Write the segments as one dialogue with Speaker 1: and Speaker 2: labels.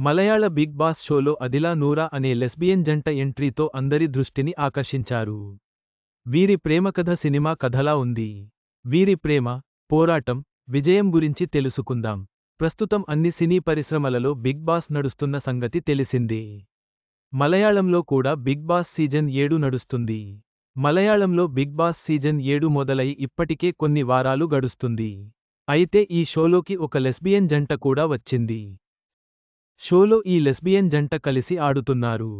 Speaker 1: మలయాళ big boss షోలో అదిలా నూరా అనే lesbian జంట ఎంట్రీతో అందరి దృష్టిని ఆకర్షించారు. వీరి ప్రేమకథ సినిమా కథలా ఉంది. వీరి ప్రేమ పోరాటం విజయం గురించి తెలుసుకుందాం. ప్రస్తుతం అన్ని సినీ పరిశ్రమలలో బిగ్ బాస్ నడుస్తున్న సంగతి తెలిసిందే. మలయాళంలో కూడా బిగ్ బాస్ సీజన్ ఏడు నడుస్తుంది. మలయాళంలో బిగ్ బాస్ సీజన్ ఏడు మొదలై ఇప్పటికే కొన్ని వారాలు గడుస్తుంది. అయితే ఈ షోలోకి ఒక లెస్బియన్ జంట కూడా వచ్చింది. షోలో ఈ లెస్బియన్ జంట కలిసి ఆడుతున్నారు.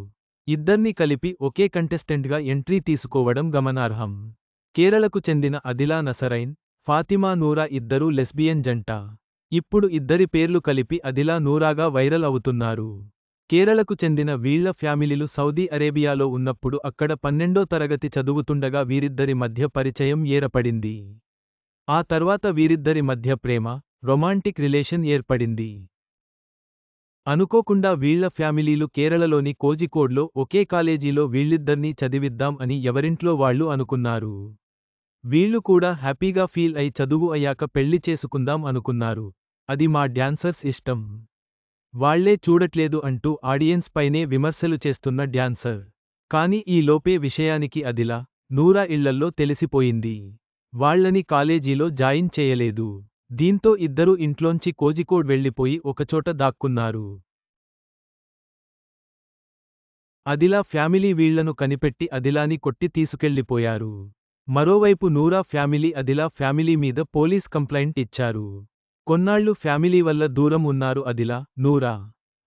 Speaker 1: ఇద్దర్ని కలిపి ఒకే కంటెస్టెంట్గా ఎంట్రీ తీసుకోవడం గమనార్హం. కేరళకు చెందిన అదిలా నసరైన్ ఫాతిమా నూరా ఇద్దరూ లెస్బియన్ జంట. ఇప్పుడు ఇద్దరి పేర్లు కలిపి అదిలా నూరాగా వైరల్ అవుతున్నారు. కేరళకు చెందిన వీళ్ళ ఫ్యామిలీలు సౌదీ అరేబియాలో ఉన్నప్పుడు అక్కడ పన్నెండో తరగతి చదువుతుండగా వీరిద్దరి మధ్య పరిచయం ఏర్పడింది. ఆ తర్వాత వీరిద్దరి మధ్య ప్రేమ రొమాంటిక్ రిలేషన్ ఏర్పడింది. అనుకోకుండా వీళ్ళ ఫ్యామిలీలు కేరళలోని కోజికోడ్లో ఒకే కాలేజీలో వీళ్ళిద్దర్నీ చదివిద్దాం అని ఎవరింట్లో వాళ్ళు అనుకున్నారు. వీళ్ళు కూడా హ్యాపీగా ఫీల్ అయి చదువు అయ్యాక పెళ్ళి చేసుకుందాం అనుకున్నారు. అది మా డ్యాన్సర్స్ ఇష్టం. వాళ్ళే చూడట్లేదు అంటూ ఆడియన్స్ పైనే విమర్శలు చేస్తున్న డ్యాన్సర్. కాని ఈ లోపే విషయానికి అదిలా నూరా ఇళ్ళల్లో తెలిసిపోయింది. వాళ్ళని కాలేజీలో జాయిన్ చేయలేదు. దీంతో ఇద్దరూ ఇంట్లోంచి కోజికోడ్ వెళ్ళిపోయి ఒకచోట దాక్కున్నారు. అదిలా ఫ్యామిలీ వీళ్ళను కనిపెట్టి అదిలాని కొట్టి తీసుకెళ్ళిపోయారు మరోవైపు నూరా ఫ్యామిలీ అదిలా ఫ్యామిలీ మీద పోలీస్ కంప్లైంట్ ఇచ్చారు. కొన్నాళ్ళు ఫ్యామిలీ వల్ల దూరం ఉన్నారు అదిలా నూరా.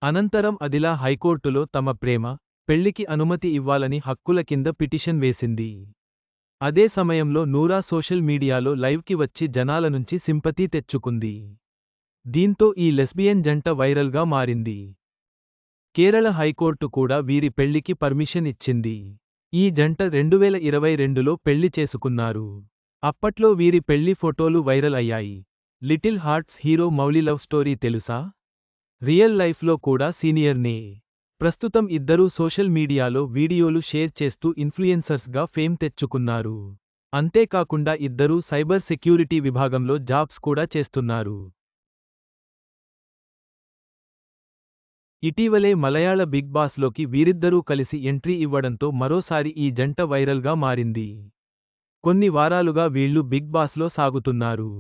Speaker 1: అనంతరం అదిలా హైకోర్టులో తమ ప్రేమ పెళ్ళికి అనుమతి ఇవ్వాలని హక్కుల కింద పిటిషన్ వేసింది. అదే సమయంలో నూరా సోషల్ మీడియాలో లైవ్కి వచ్చి జనాల నుంచి సింపతీ తెచ్చుకుంది. దీంతో ఈ లెస్బియన్ జంట వైరల్గా మారింది. కేరళ హైకోర్టు కూడా వీరి పెళ్ళికి పర్మిషన్ ఇచ్చింది. ఈ జంట రెండువేల ఇరవై రెండులో పెళ్ళి చేసుకున్నారు. అప్పట్లో వీరి పెళ్ళి ఫోటోలు వైరల్ అయ్యాయి. Little Hearts hero Mouli love story తెలుసా? రియల్ లైఫ్లో కూడా సీనియర్నే. ప్రస్తుతం ఇద్దరూ సోషల్ మీడియాలో వీడియోలు షేర్ చేస్తూ ఇన్ఫ్లుయెన్సర్స్గా ఫేమ్ తెచ్చుకున్నారు. అంతేకాకుండా ఇద్దరూ సైబర్ సెక్యూరిటీ విభాగంలో జాబ్స్ కూడా చేస్తున్నారు. ఇటీవలే మలయాళ బిగ్ బాస్లోకి వీరిద్దరూ కలిసి ఎంట్రీ ఇవ్వడంతో మరోసారి ఈ జంట వైరల్గా మారింది. కొన్ని వారాలుగా వీళ్ళు బిగ్ బాస్లో సాగుతున్నారు.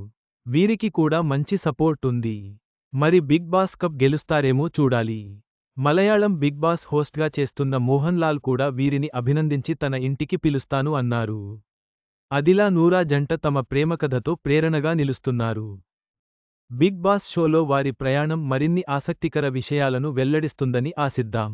Speaker 1: వీరికి కూడా మంచి సపోర్ట్ ఉంది. మరి బిగ్ బాస్ కప్ గెలుస్తారేమో చూడాలి. మలయాళం బిగ్ బాస్ హోస్ట్గా చేస్తున్న మోహన్ లాల్ కూడా వీరిని అభినందించి తన ఇంటికి పిలుస్తాను అన్నారు. అదిలా నూరా జంట తమ ప్రేమకథతో ప్రేరణగా నిలుస్తున్నారు. బిగ్ బాస్ షోలో వారి ప్రయాణం మరిన్ని ఆసక్తికర విషయాలను వెల్లడిస్తుందని ఆశిద్దాం.